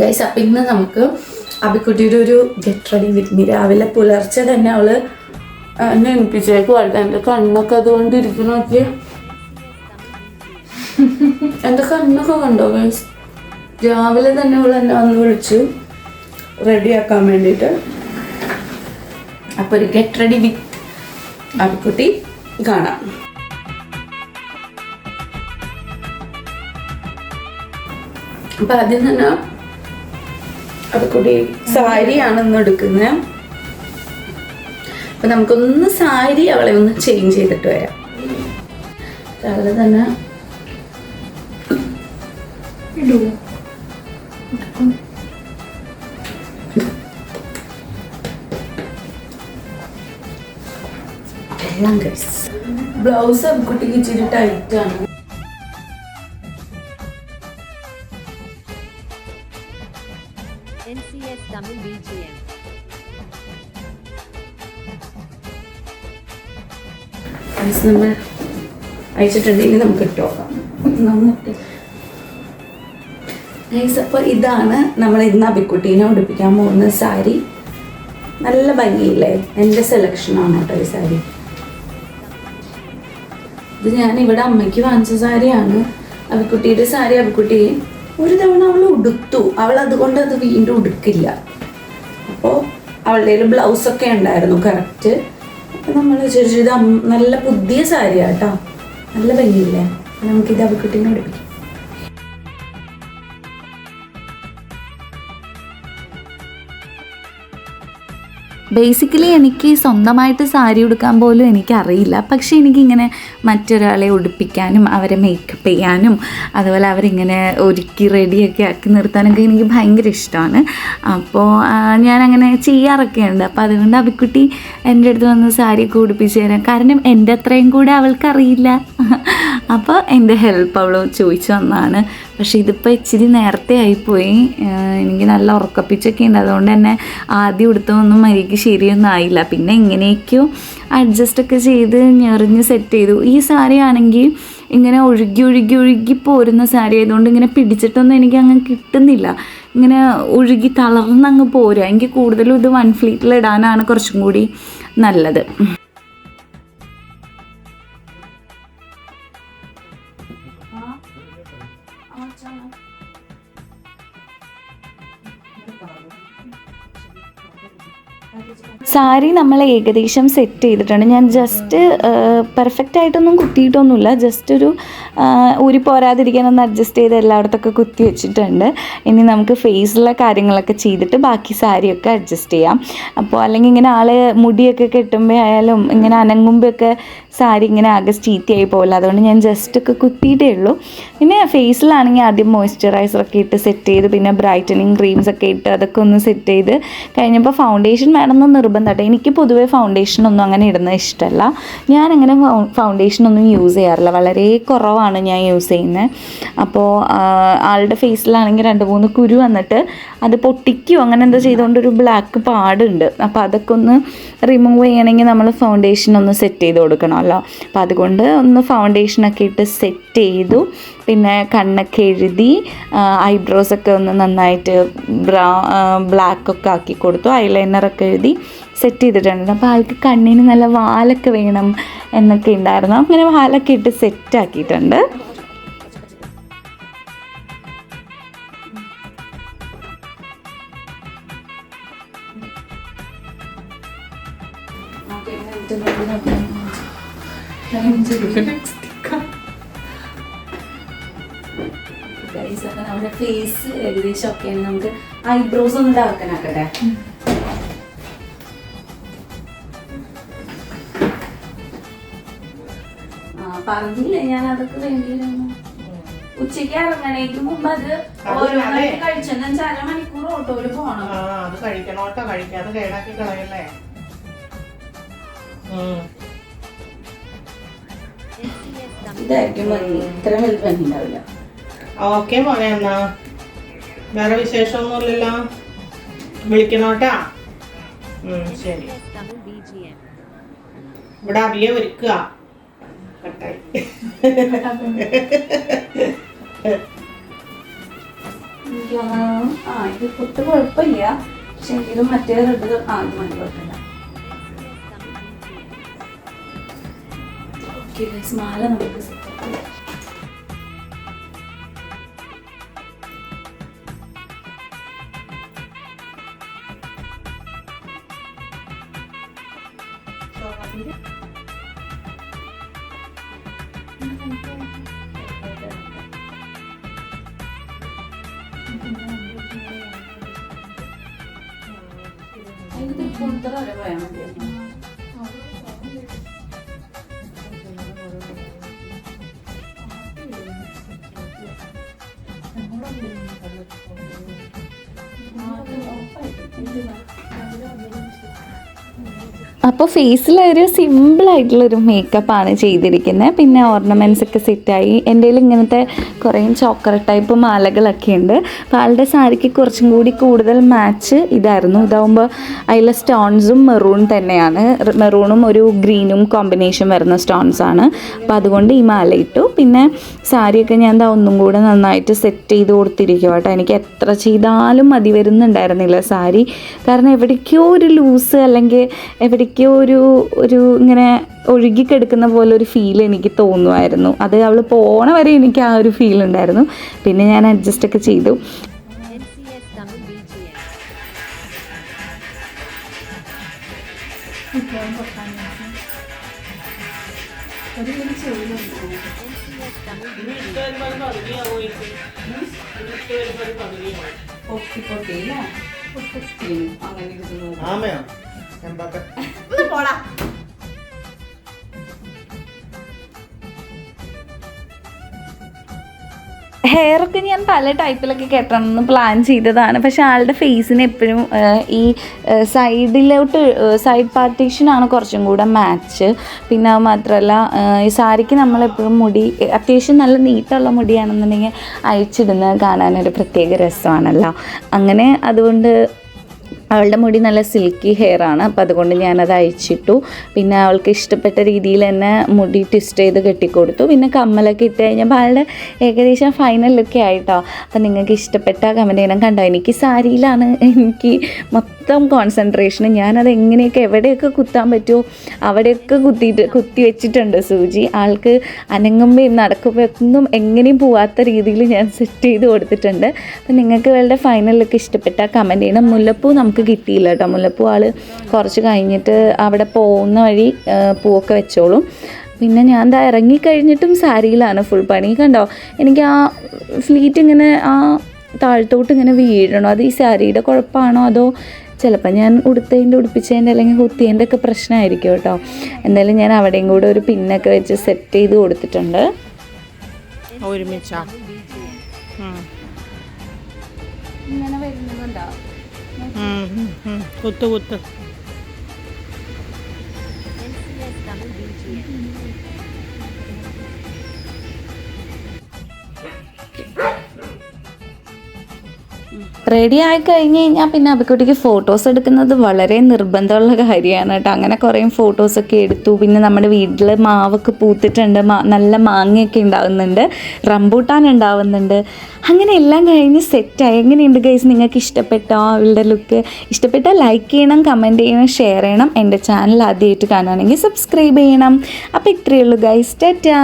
Guys അപ്പം ഇന്ന് നമുക്ക് അബിക്കുട്ടിയുടെ ഒരു ഗെറ്റ് റെഡി മീ രാവിലെ പുലർച്ചെ തന്നെ അവൾ എന്നെ എണിപ്പിച്ചേക്കുവാട്ടെ എന്റെ കണ്ണൊക്കെ അതുകൊണ്ട് നോക്കിയ. എന്റെ കണ്ണൊക്കെ കണ്ടോ ഗൈസ് രാവിലെ തന്നെ അവൾ എന്നെ വന്ന് വിളിച്ചു. റെഡിയാക്കാൻ വേണ്ടിയിട്ട്. അപ്പോൾ ഒരു ഗെറ്റ് റെഡി വിത്ത് അബിക്കുട്ടി കാണാം. അപ്പം ആദ്യം തന്നെ അബിക്കുട്ടി സാരിയാണ് ഇന്ന് എടുക്കുന്നത്. അപ്പം നമുക്കൊന്ന് സാരി അവളെ ഒന്ന് ചേഞ്ച് ചെയ്തിട്ട് വരാം. രാവിലെ തന്നെ ബ്ലൗസ് കുട്ടിക്ക് ഇച്ചിരി ടൈറ്റ് പൈസ നമ്മൾ അയച്ചിട്ടുണ്ടെങ്കിൽ നമുക്ക് ഇട്ട് നോക്കാം. നന്നിട്ട് ഗൈസ് അപ്പോൾ ഇതാണ് നമ്മൾ ഇന്ന് അബിക്കുട്ടീനെ ഉടുപ്പിക്കാൻ പോകുന്ന സാരി. നല്ല ഭംഗിയില്ലേ? എന്റെ സെലക്ഷനാണ് കേട്ടോ ഈ സാരി. ഇത് ഞാൻ ഇവിടെ അമ്മയ്ക്ക് വാങ്ങിച്ച സാരിയാണ്. അബിക്കുട്ടിയുടെ സാരി അബിക്കുട്ടി ഒരു തവണ അവൾ ഉടുത്തു. അവൾ അതുകൊണ്ട് അത് വീണ്ടും ഉടുക്കില്ല. അപ്പോൾ അവളുടെ ബ്ലൗസൊക്കെ ഉണ്ടായിരുന്നു കറക്റ്റ് നമ്മൾ വിചാരിച്ചു നല്ല പുതിയ സാരിയാട്ടോ നല്ല ഭംഗിയില്ലേ? നമുക്ക് നമുക്കിത് അവക്കുട്ടീനെ ഉടുപ്പിക്കാം. ബേസിക്കലി എനിക്ക് സ്വന്തമായിട്ട് സാരി ഉടുക്കാൻ പോലും എനിക്കറിയില്ല. പക്ഷേ എനിക്കിങ്ങനെ മറ്റൊരാളെ ഉടുപ്പിക്കാനും അവരെ മേക്കപ്പ് ചെയ്യാനും അതുപോലെ അവരിങ്ങനെ ഒരുക്കി റെഡിയൊക്കെ ആക്കി നിർത്താനൊക്കെ എനിക്ക് ഭയങ്കര ഇഷ്ടമാണ്. അപ്പോൾ ഞാനങ്ങനെ ചെയ്യാറൊക്കെ ഉണ്ട് അപ്പോൾ അതുകൊണ്ട് അബിക്കുട്ടി എന്റെ അടുത്ത് വന്ന് സാരിയൊക്കെ ഉടുപ്പിച്ച് തരാം. കാരണം എന്റെ അത്രയും കൂടെ അവൾക്കറിയില്ല. അപ്പോൾ എന്റെ ഹെൽപ്പ് അവൾ ചോദിച്ചു വന്നതാണ് പക്ഷേ ഇതിപ്പോൾ ഇച്ചിരി നേരത്തെ ആയിപ്പോയി. എനിക്ക് നല്ല ഉറക്കപ്പിച്ചൊക്കെ ഉണ്ട്. അതുകൊണ്ട് തന്നെ ആദ്യം ഉടുത്തൊന്നും മരിക്ക് ശരിയൊന്നും ആയില്ല. പിന്നെ എങ്ങനെയൊക്കെയോ അഡ്ജസ്റ്റൊക്കെ ചെയ്ത് ഞെറിഞ്ഞ് സെറ്റ് ചെയ്തു. ഈ സാരി ആണെങ്കിൽ ഇങ്ങനെ ഒഴുകി ഒഴുകി ഒഴുകി പോരുന്ന സാരി ആയതുകൊണ്ട് ഇങ്ങനെ പിടിച്ചിട്ടൊന്നും എനിക്ക് അങ്ങ് കിട്ടുന്നില്ല. ഇങ്ങനെ ഒഴുകി തളർന്നങ്ങ് പോരുക. എനിക്ക് കൂടുതലും ഇത് വൺ ഫ്ലീറ്റിൽ ഇടാനാണ് കുറച്ചും കൂടി നല്ലത്. സാരി നമ്മൾ ഏകദേശം സെറ്റ് ചെയ്തിട്ടുണ്ട് ഞാൻ ജസ്റ്റ് പെർഫെക്റ്റ് ആയിട്ടൊന്നും കുത്തിയിട്ടൊന്നുമില്ല. ജസ്റ്റ് ഒരു ഊരി പോരാതിരിക്കാൻ ഒന്ന് അഡ്ജസ്റ്റ് ചെയ്ത് എല്ലായിടത്തൊക്കെ കുത്തി വെച്ചിട്ടുണ്ട്. ഇനി നമുക്ക് ഫേസിലെ കാര്യങ്ങളൊക്കെ ചെയ്തിട്ട് ബാക്കി സാരിയൊക്കെ അഡ്ജസ്റ്റ് ചെയ്യാം. അപ്പോൾ അല്ലെങ്കിൽ ഇങ്ങനെ ആൾ മുടിയൊക്കെ കെട്ടുമ്പോൾ ആയാലും ഇങ്ങനെ അനങ്ങുമ്പോഴൊക്കെ സാരി ഇങ്ങനെ ആകെ ചീത്തയായി പോകില്ല അതുകൊണ്ട് ഞാൻ ജസ്റ്റ് ഒക്കെ കുത്തിയിട്ടേ ഉള്ളൂ. പിന്നെ ഫേസിലാണെങ്കിൽ ആദ്യം മോയ്സ്ചറൈസർ ഒക്കെ ഇട്ട് സെറ്റ് ചെയ്ത് പിന്നെ ബ്രൈറ്റനിങ് ക്രീംസ് ഒക്കെ ഇട്ട് അതൊക്കെ ഒന്ന് സെറ്റ് ചെയ്ത് കഴിഞ്ഞപ്പോൾ ഫൗണ്ടേഷൻ വേണമെന്ന് നിർബന്ധമായിട്ട് എനിക്ക് പൊതുവേ ഫൗണ്ടേഷൻ ഒന്നും അങ്ങനെ ഇടുന്നത് ഇഷ്ടമല്ല ഞാൻ അങ്ങനെ ഫൗണ്ടേഷൻ ഒന്നും യൂസ് ചെയ്യാറില്ല. വളരെ കുറവാണ് ഞാൻ യൂസ് ചെയ്യുന്നത് അപ്പോൾ ആളുടെ ഫേസിലാണെങ്കിൽ രണ്ട് മൂന്ന് കുരു വന്നിട്ട് അത് പൊട്ടിക്കുകയോ അങ്ങനെ എന്തോ ചെയ്തുകൊണ്ട് ഒരു ബ്ലാക്ക് പാടുണ്ട്. അപ്പോൾ അതൊക്കെ ഒന്ന് റിമൂവ് ചെയ്യണമെങ്കിൽ നമ്മൾ ഫൗണ്ടേഷൻ ഒന്ന് സെറ്റ് ചെയ്ത് കൊടുക്കണമല്ലോ അപ്പോൾ അതുകൊണ്ട് ഒന്ന് ഫൗണ്ടേഷനൊക്കെ ഇട്ട് സെറ്റ് ചെയ്തു. പിന്നെ കണ്ണൊക്കെ എഴുതി ഐബ്രോസ് ഒക്കെ ഒന്ന് നന്നായിട്ട് ബ്രൗ ബ്ലാക്കൊക്കെ ആക്കി കൊടുത്തു. ഐലൈനറൊക്കെ എഴുതി സെറ്റ് ചെയ്തിട്ടുണ്ട്. അപ്പോൾ ആൾക്ക് കണ്ണിന് നല്ല വാലൊക്കെ വേണം എന്നൊക്കെ ഉണ്ടായിരുന്നു. അങ്ങനെ വാലൊക്കെ ഇട്ട് സെറ്റ് ആക്കിയിട്ടുണ്ട്. Guys, അപ്പൊ നമ്മുടെ ഫേസ് ഏകദേശം ഒക്കെ നമുക്ക് ഐബ്രോസ് ഒന്ന് ഡാർക്കനാക്കട്ടെ പറഞ്ഞില്ലേ ഞാൻ അതൊക്കെ വേണ്ടിയിരുന്നു. ഉച്ചയ്ക്ക് ഇറങ്ങണേക്ക് മുമ്പ് അത് ഓരോന്നായിട്ട് കഴിച്ചെന്ന് വെച്ചാൽ അരമണിക്കൂർ ഓട്ടോയിൽ പോണം. കഴിക്കാതെ കേടാക്കി കളയല്ലേ? ഇതായിരിക്കും ഇത്ര വലിയ ഭംഗി ഉണ്ടാവില്ല. ഓക്കെ മോനെ എന്നാ. വേറെ വിശേഷമൊന്നുമില്ലല്ലോ. വിളിക്കണോട്ടാ? ശരി. ഇവിടെ അവിയെ ഒരുക്കുക. ആ ഇത് മറ്റേ മാല നമുക്ക് സെറ്റ് ആക്കാം അതിന് തൃപ്പൂണിത്തറ വരെ പോയാൽ മതിയായിരുന്നു അപ്പോൾ ഒരു മേക്കപ്പ് ആണ് ചെയ്തിരിക്കുന്നത്. പിന്നെ ഓർണമെന്റ്സ് ഒക്കെ സെറ്റായി. എന്റെ കയ്യിൽ ഇങ്ങനത്തെ കുറേ ചോക്കറ ടൈപ്പ് മാലകളൊക്കെ ഉണ്ട്. അപ്പോൾ ആളുടെ സാരിക്ക് കുറച്ചും കൂടി കൂടുതൽ മാച്ച് ഇതായിരുന്നു. ഇതാവുമ്പോൾ അതിലെ സ്റ്റോൺസും മെറൂൺ തന്നെയാണ്. മെറൂണും ഒരു ഗ്രീനും കോമ്പിനേഷൻ വരുന്ന സ്റ്റോൺസ് ആണ് അപ്പോൾ അതുകൊണ്ട് ഈ മാല ഇട്ടു. പിന്നെ സാരിയൊക്കെ ഞാൻ എന്താ ഒന്നും കൂടെ നന്നായിട്ട് സെറ്റ് ചെയ്ത് കൊടുത്തിരിക്കുക കേട്ടോ. എനിക്ക് എത്ര ചെയ്താലും മതി വരുന്നുണ്ടായിരുന്നില്ല സാരി. കാരണം എവിടേക്കോ ഒരു ലൂസ് അല്ലെങ്കിൽ എവിടേക്കോ ഒരു ഒരു ഇങ്ങനെ ഒഴുകിക്കെടുക്കുന്ന പോലെ ഒരു ഫീൽ എനിക്ക് തോന്നുമായിരുന്നു അത് അവൾ പോണ വരെ എനിക്ക് ആ ഒരു ഫീൽ ഉണ്ടായിരുന്നു പിന്നെ ഞാൻ അഡ്ജസ്റ്റൊക്കെ ചെയ്തു NCS ഓക്കെ പൊട്ടി അല്ലേ അങ്ങനെ ആമയോ ചെമ്പക്ക ഹെയറൊക്കെ ഞാൻ പല ടൈപ്പിലൊക്കെ കെട്ടണം എന്ന് പ്ലാൻ ചെയ്തതാണ്. പക്ഷെ ആളുടെ ഫേസിന് എപ്പോഴും ഈ സൈഡിലോട്ട് സൈഡ് പാർട്ടീഷനാണ് കുറച്ചും കൂടെ മാച്ച് പിന്നെ അത് മാത്രമല്ല ഈ സാരിക്ക് നമ്മളെപ്പോഴും മുടി അത്യാവശ്യം നല്ല നീട്ടമുള്ള മുടിയാണെന്നുണ്ടെങ്കിൽ അയച്ചിടുന്നത് കാണാനൊരു പ്രത്യേക രസമാണല്ലോ. അങ്ങനെ അതുകൊണ്ട് അവളുടെ മുടി നല്ല സിൽക്കി ഹെയർ ആണ്. അപ്പോൾ അതുകൊണ്ട് ഞാനത് അയച്ചിട്ടു പിന്നെ അവൾക്ക് ഇഷ്ടപ്പെട്ട രീതിയിൽ തന്നെ മുടി ട്വിസ്റ്റ് ചെയ്ത് കെട്ടിക്കൊടുത്തു. പിന്നെ കമ്മലൊക്കെ ഇട്ട് കഴിഞ്ഞപ്പോൾ അവളുടെ ഏകദേശം ഫൈനൽ ലുക്ക് ആയിട്ടോ. അപ്പം നിങ്ങൾക്ക് ഇഷ്ടപ്പെട്ട കമന്റ് ചെയ്യണം. കണ്ടോ എനിക്ക് സാരിയിലാണ് എനിക്ക് മൊത്തം കോൺസെൻട്രേഷൻ ഞാനത് എങ്ങനെയൊക്കെ എവിടെയൊക്കെ കുത്താൻ പറ്റുമോ അവിടെയൊക്കെ കുത്തിയിട്ട് കുത്തി വെച്ചിട്ടുണ്ട് സൂചി. ആൾക്ക് അനങ്ങുമ്പോഴും നടക്കുമ്പോൾ ഒന്നും എങ്ങനെയും പോവാത്ത രീതിയിൽ ഞാൻ സെറ്റ് ചെയ്ത് കൊടുത്തിട്ടുണ്ട്. അപ്പം നിങ്ങൾക്ക് ഇവളുടെ ഫൈനൽ ലുക്ക് ഇഷ്ടപ്പെട്ട കമന്റ് ചെയ്യണം. മുല്ലപ്പൂ നമുക്ക് കിട്ടിയില്ല കേട്ടോ. മുല്ലപ്പൂ ആൾ കുറച്ച് കഴിഞ്ഞിട്ട് അവിടെ പോകുന്ന വഴി പൂവൊക്കെ വെച്ചോളും. പിന്നെ ഞാൻ ദാ ഇറങ്ങിക്കഴിഞ്ഞിട്ടും സാരിയിലാണ് ഫുൾ പണി. കണ്ടോ? എനിക്ക് ആ ഫ്ലീറ്റ് ഇങ്ങനെ ആ താഴത്തോട്ട് ഇങ്ങനെ വീഴണോ? അത് ഈ സാരിയുടെ കുഴപ്പമാണോ അതോ ചിലപ്പോൾ ഞാൻ ഉടുത്തതിന്റെ ഉടുപ്പിച്ചതിന്റെ അല്ലെങ്കിൽ കുത്തിയതിന്റെ ഒക്കെ പ്രശ്നമായിരിക്കും കേട്ടോ. എന്തായാലും ഞാൻ അവിടെയും കൂടെ ഒരു പിന്നൊക്കെ വെച്ച് സെറ്റ് ചെയ്ത് കൊടുത്തിട്ടുണ്ട്. ഒരുമിച്ചാ? うんうんうん。ごったごった റെഡി ആയി കഴിഞ്ഞ് കഴിഞ്ഞാൽ പിന്നെ അബിക്കുട്ടിക്ക് ഫോട്ടോസ് എടുക്കുന്നത് വളരെ നിർബന്ധമുള്ള കാര്യമാണ് കേട്ടോ. അങ്ങനെ കുറേ ഫോട്ടോസൊക്കെ എടുത്തു. പിന്നെ നമ്മുടെ വീട്ടിൽ മാവൊക്കെ പൂത്തിട്ടുണ്ട്. നല്ല മാങ്ങയൊക്കെ ഉണ്ടാവുന്നുണ്ട്. റംബൂട്ടാൻ ഉണ്ടാവുന്നുണ്ട്. അങ്ങനെ എല്ലാം കഴിഞ്ഞ് സെറ്റായി എങ്ങനെയുണ്ട് ഗൈസ് നിങ്ങൾക്ക് ഇഷ്ടപ്പെട്ടോ അവളുടെ ലുക്ക് ഇഷ്ടപ്പെട്ടാൽ ലൈക്ക് ചെയ്യണം കമന്റ് ചെയ്യണം ഷെയർ ചെയ്യണം. എന്റെ ചാനൽ ആദ്യമായിട്ട് കാണുകയാണെങ്കിൽ സബ്സ്ക്രൈബ് ചെയ്യണം. അപ്പോൾ ഇത്രയേ ഉള്ളൂ ഗൈസ് ടാറ്റാ